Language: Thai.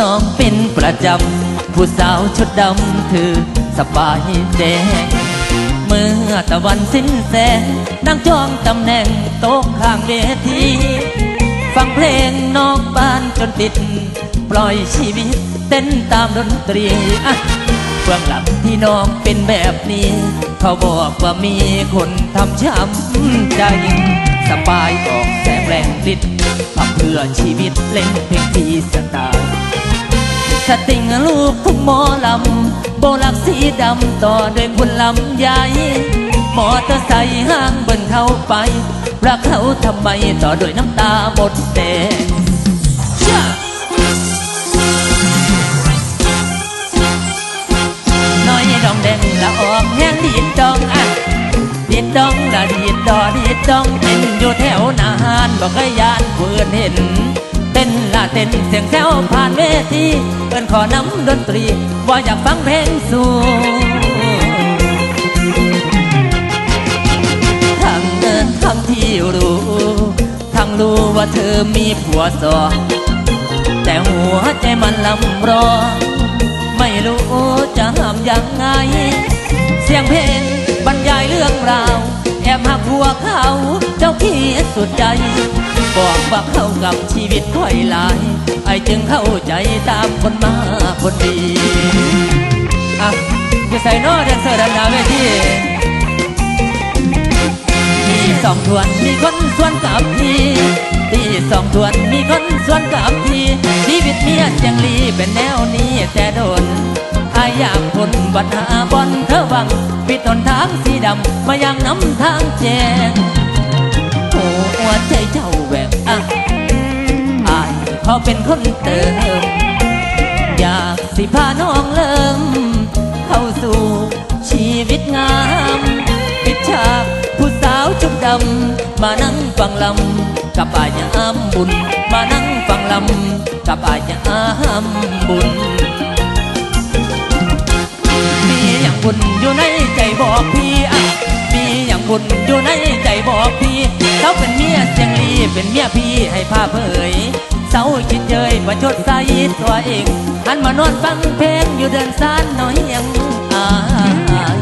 น้องเป็นประจำ ผู้สาวชุดดำถือสบายแดง เมื่อตะวันสิ้นแสงนั่งจองตำแหน่งโต๊ะข้างเวที ฟังเพลงนอกบ้านจนติด ปล่อยชีวิตเต้นตามดนตรีอะเบื้องหลังที่น้องเป็นแบบนี้ เขาบอกว่ามีคนทำช้ำใจสบายออกแสงแรงฤทธิ์พักเพื่อชีวิตเล่นเพลงที่สไตล์ สติงลูกทุ่งหมอลำโบลักสีดำต่อด้วยคุณลำใหญ่มอเตอร์ไซค์ห้างเบิ่นเข้าไป รักเขาทำไมต่อด้วยน้ำตาหมดแดงช่น้อยดองแดงละออกแห้งดีดดองอะดีดดองละดีดดอดีดดองเป็นอยู่แถวนานบอกให้ยานเพื่อนเห็น เต้นละเต้นเสียงแซวผ่านเวทีเอินขอน้ำดนตรี ว่าอยากฟังเพลงสู่ทางเดินทางที่รู้ทางรู้ว่าเธอมีผัวสองแต่หัวใจมันลำร้องไม่รู้จะห้ามยังไง เสียงเพลงบรรยายเรื่องราว แอบหักหัวเขา เจ้าขี้สุดใจ บอกว่าเข้ากับชีวิตค่อยหลาย ไอจึงเข้าใจตามคนมาคนดี อะจะใส่นอแดนเซอร์ดันดาเวทีมีสองทวนมีคนสวนกับพี่ตีสองทวนมีคนสวนกับพี่ชีวิตเมียจังลีเป็นแนวนี้แต่โดนอายอยากทนบัดหาบอลเธอวังปิดหนทางสีดำมายังน้ำทางแจง เป็นคนเติม อยากสิพาน้องเริ่มเข้าสู่ชีวิตงามปิดฉากผู้สาวจุดดำ มานั่งฟังลำกับอายามบุญ มานั่งฟังลำกับอายยามบุญ มีอย่างบุญอยู่ในใจบอกพี่อะมีอย่างบุญอยู่ในใจบอกพี่เขาเป็นเมียเสียงลีเป็นเมียพี่ให้พาเผย เศร้าคิดเยยประชดใส่ตัวเองหันมานอนฟังเพลงอยู่เดินซานน้อยยังอาย